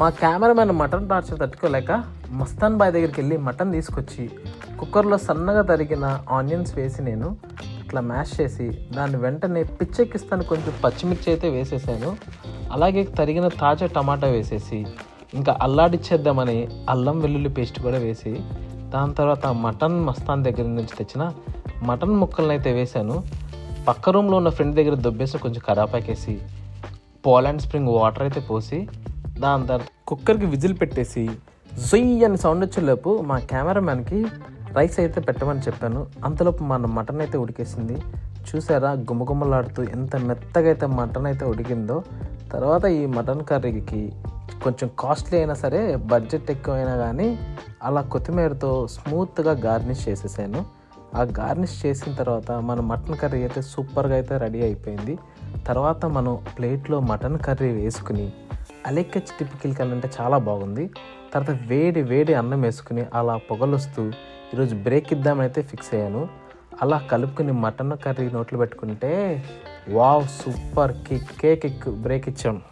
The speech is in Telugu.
మా కెమెరామెన్ మటన్ టార్చర్ తట్టుకోలేక మస్తాన్ బాయ్ దగ్గరికి వెళ్ళి మటన్ తీసుకొచ్చి కుక్కర్లో సన్నగా తరిగిన ఆనియన్స్ వేసి నేను ఇట్లా మ్యాష్ చేసి దాన్ని వెంటనే పిచ్చెక్కిస్తాను కొంచెం పచ్చిమిర్చి అయితే వేసేసాను. అలాగే తరిగిన తాజా టమాటా వేసేసి ఇంకా అల్లాడిచ్చేద్దామని అల్లం వెల్లుల్లి పేస్ట్ కూడా వేసి దాని తర్వాత మటన్ మస్తాన్ దగ్గర నుంచి తెచ్చిన మటన్ ముక్కలను అయితే వేశాను పక్క రూమ్లో ఉన్న ఫ్రెండ్ దగ్గర దొబ్బేసి కొంచెం కరాపాకేసి పోలాండ్ స్ప్రింగ్ వాటర్ అయితే పోసి దాని తర్వాత కుక్కర్కి విజిల్ పెట్టేసి జొయ్యి అని సౌండ్ వచ్చేలోపు మా కెమెరామ్యాన్కి రైస్ అయితే పెట్టమని చెప్పాను. అంతలోపు మన మటన్ అయితే ఉడికేసింది. చూసారా? గుమగుమలాడుతూ ఎంత మెత్తగా అయితే మటన్ అయితే ఉడికిందో. తర్వాత ఈ మటన్ కర్రీకి కొంచెం కాస్ట్లీ అయినా సరే బడ్జెట్ ఎక్కువ అయినా కానీ అలా కొత్తిమీరతో స్మూత్గా గార్నిష్ చేసేసాను. ఆ గార్నిష్ చేసిన తర్వాత మన మటన్ కర్రీ అయితే సూపర్గా అయితే రెడీ అయిపోయింది. తర్వాత మనం ప్లేట్లో మటన్ కర్రీ వేసుకుని అలెక్కచ్ టిపికల్ అంటే చాలా బాగుంది. తర్వాత వేడి వేడి అన్నం వేసుకుని అలా పొగలొస్తూ ఈరోజు బ్రేక్ ఇద్దామని అయితే ఫిక్స్ అయ్యాను. అలా కలుపుకుని మటన్ కర్రీ నోట్లు పెట్టుకుంటే wow super kick cake break ఇచ్చాం.